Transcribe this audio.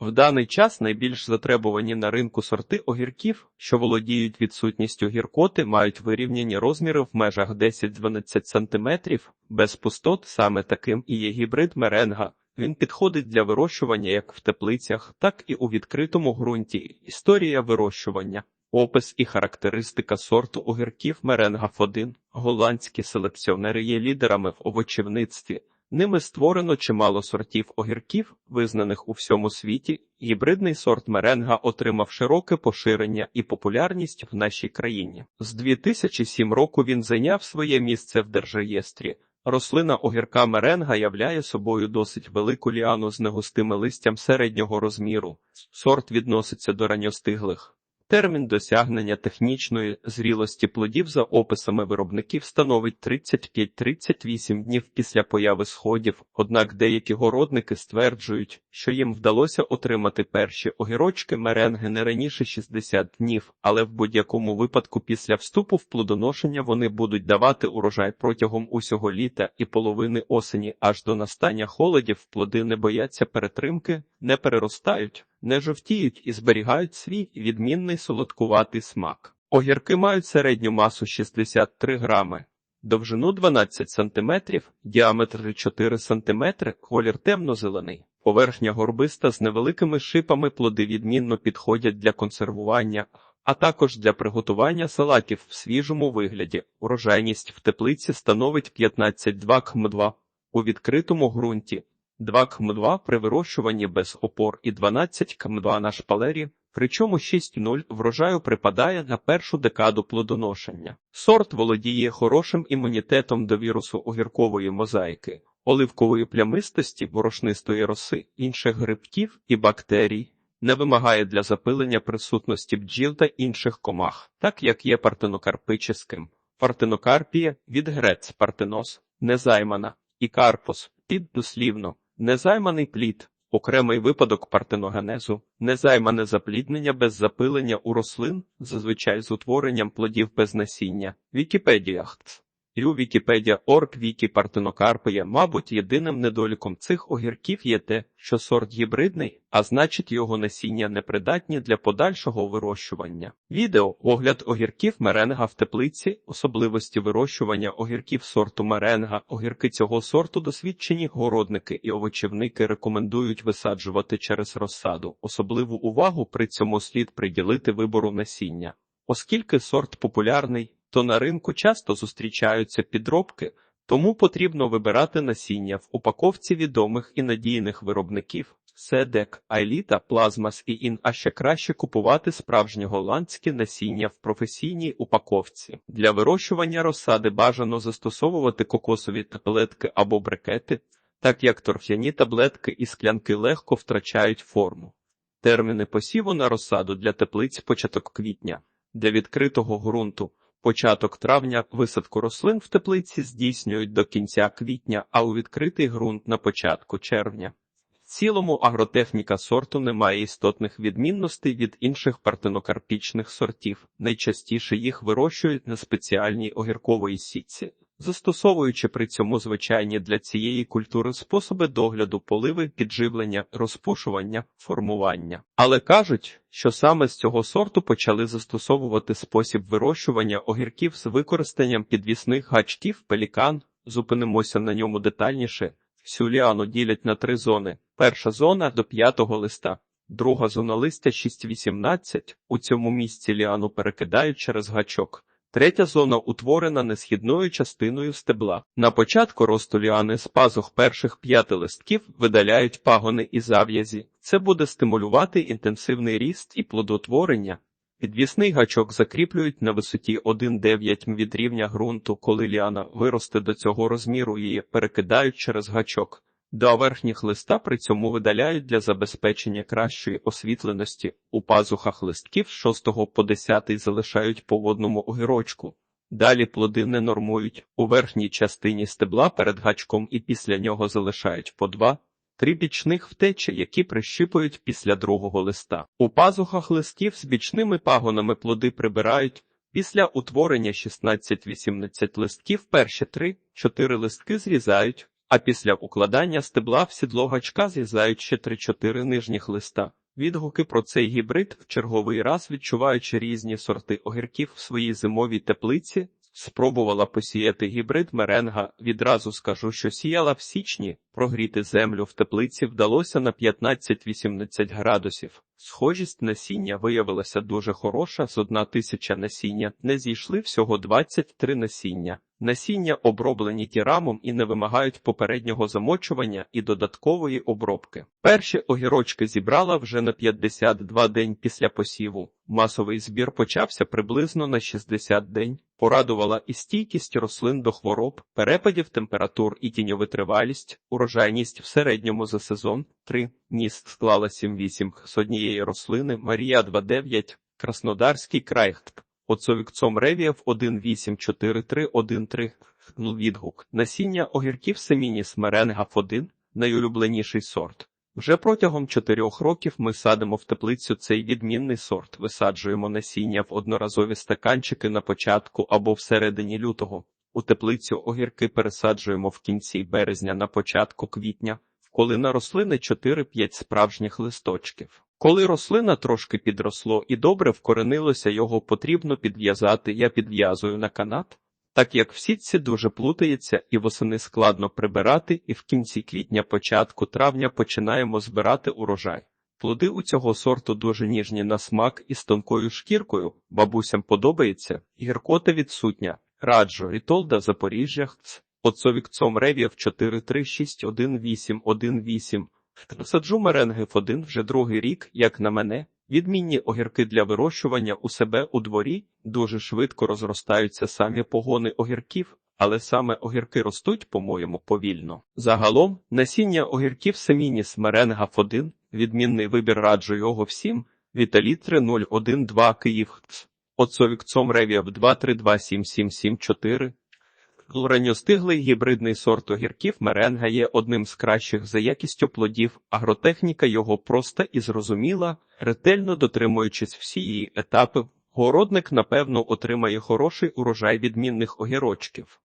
В даний час найбільш затребувані на ринку сорти огірків, що володіють відсутністю гіркоти, мають вирівняні розміри в межах 10-12 см, без пустот, саме таким і є гібрид меренга. Він підходить для вирощування як в теплицях, так і у відкритому ґрунті. Історія вирощування. Опис і характеристика сорту огірків Меренгав 1 Голландські селекціонери є лідерами в овочівництві. Ними створено чимало сортів огірків, визнаних у всьому світі. Гібридний сорт меренга отримав широке поширення і популярність в нашій країні. З 2007 року він зайняв своє місце в держреєстрі. Рослина огірка меренга являє собою досить велику ліану з негустими листям середнього розміру. Сорт відноситься до ранньостиглих. Термін досягнення технічної зрілості плодів за описами виробників становить 35-38 днів після появи сходів, однак деякі городники стверджують, що їм вдалося отримати перші огірочки меренги не раніше 60 днів, але в будь-якому випадку після вступу в плодоношення вони будуть давати урожай протягом усього літа і половини осені аж до настання холодів плоди не бояться перетримки, не переростають не жовтіють і зберігають свій відмінний солодкуватий смак. Огірки мають середню масу 63 грами, довжину 12 см, діаметр 4 см, колір темно-зелений. Поверхня горбиста з невеликими шипами плоди відмінно підходять для консервування, а також для приготування салатів в свіжому вигляді. Урожайність в теплиці становить 15-2 км2 у відкритому ґрунті. 2 км2 при вирощуванні без опор і 12 км2 на шпалері, причому 6-0 врожаю припадає на першу декаду плодоношення. Сорт володіє хорошим імунітетом до вірусу огіркової мозаїки, оливкової плямистості, борошнистої роси, інших грибків і бактерій. Не вимагає для запилення присутності бджіл та інших комах, так як є партенокарпическим. Партенокарпія від грец партенос, незаймана, і карпос, піддослівно, Незайманий плід окремий випадок партеногенезу, незаймане запліднення без запилення у рослин, зазвичай з утворенням плодів без насіння. Вікіпедія Вікіпедія Орг Вікі Партенокарпія, мабуть, єдиним недоліком цих огірків є те, що сорт гібридний, а значить його насіння непридатні для подальшого вирощування. Відео огляд огірків меренга в теплиці, особливості вирощування огірків сорту меренга. Огірки цього сорту досвідчені городники і овочівники рекомендують висаджувати через розсаду. Особливу увагу при цьому слід приділити вибору насіння. Оскільки сорт популярний, то на ринку часто зустрічаються підробки, тому потрібно вибирати насіння в упаковці відомих і надійних виробників. Седек, Айліта, Плазмас і Ін, а ще краще купувати справжнє голландське насіння в професійній упаковці. Для вирощування розсади бажано застосовувати кокосові таблетки або брикети, так як торф'яні таблетки і склянки легко втрачають форму. Терміни посіву на розсаду для теплиць початок квітня, для відкритого ґрунту Початок травня висадку рослин в теплиці здійснюють до кінця квітня, а у відкритий ґрунт на початку червня. В цілому агротехніка сорту не має істотних відмінностей від інших партенокарпічних сортів. Найчастіше їх вирощують на спеціальній огірковій сітці застосовуючи при цьому звичайні для цієї культури способи догляду поливи, підживлення, розпушування, формування. Але кажуть, що саме з цього сорту почали застосовувати спосіб вирощування огірків з використанням підвісних гачків пелікан. Зупинимося на ньому детальніше. Всю ліану ділять на три зони. Перша зона до п'ятого листа. Друга зона листя 6-18. У цьому місці ліану перекидають через гачок. Третя зона утворена несхідною частиною стебла. На початку росту ліани з пазух перших п'яти листків видаляють пагони і зав'язі. Це буде стимулювати інтенсивний ріст і плодотворення. Підвісний гачок закріплюють на висоті 1,9 м від рівня ґрунту, коли ліана виросте до цього розміру, її перекидають через гачок. До верхніх листа при цьому видаляють для забезпечення кращої освітленості. У пазухах листків з 6 по 10 залишають по водному огірочку. Далі плоди не нормують. У верхній частині стебла перед гачком і після нього залишають по два. Три бічних втечі, які прищипують після другого листа. У пазухах листів з бічними пагонами плоди прибирають. Після утворення 16-18 листків перші 3-4 листки зрізають, а після укладання стебла в сідло гачка зрізають ще 3-4 нижніх листа. Відгуки про цей гібрид в черговий раз відчуваючи різні сорти огірків в своїй зимовій теплиці, спробувала посіяти гібрид меренга. Відразу скажу, що сіяла в січні. Прогріти землю в теплиці вдалося на 15-18 градусів. Схожість насіння виявилася дуже хороша. З одна тисяча насіння не зійшли всього 23 насіння. Насіння оброблені тірамом і не вимагають попереднього замочування і додаткової обробки. Перші огірочки зібрала вже на 52 день після посіву. Масовий збір почався приблизно на 60 день. Порадувала і стійкість рослин до хвороб, перепадів температур і тіньовитривалість, урожайність в середньому за сезон 3. Міст склала 7-8 з однієї рослини, Марія 2-9, Краснодарський край. Оцовікцом ревієв 18431-3. Ну, Відгук. Насіння огірків Семініс Меренгав 1 найулюбленіший сорт. Вже протягом чотирьох років ми садимо в теплицю цей відмінний сорт, висаджуємо насіння в одноразові стаканчики на початку або всередині лютого. У теплицю огірки пересаджуємо в кінці березня на початку квітня, коли на рослини 4-5 справжніх листочків. Коли рослина трошки підросло і добре вкоренилося, його потрібно підв'язати. Я підв'язую на канат, так як в сітці дуже плутається і восени складно прибирати, і в кінці квітня, початку травня починаємо збирати урожай. Плоди у цього сорту дуже ніжні на смак і з тонкою шкіркою. Бабусям подобається, гіркота відсутня. Раджу Рітолда Запоріжжя. Оцовікцом ревів 4361818. Саджу меренги в один вже другий рік, як на мене. Відмінні огірки для вирощування у себе у дворі дуже швидко розростаються самі погони огірків, але саме огірки ростуть, по-моєму, повільно. Загалом насіння огірків Семініс Меренгав 1, відмінний вибір раджу його всім. Віталітри 012 Київ. Оцовікцом ревів 2327774. Ранньостиглий гібридний сорт огірків меренга є одним з кращих за якістю плодів, агротехніка його проста і зрозуміла, ретельно дотримуючись всі її етапи, городник, напевно, отримає хороший урожай відмінних огірочків.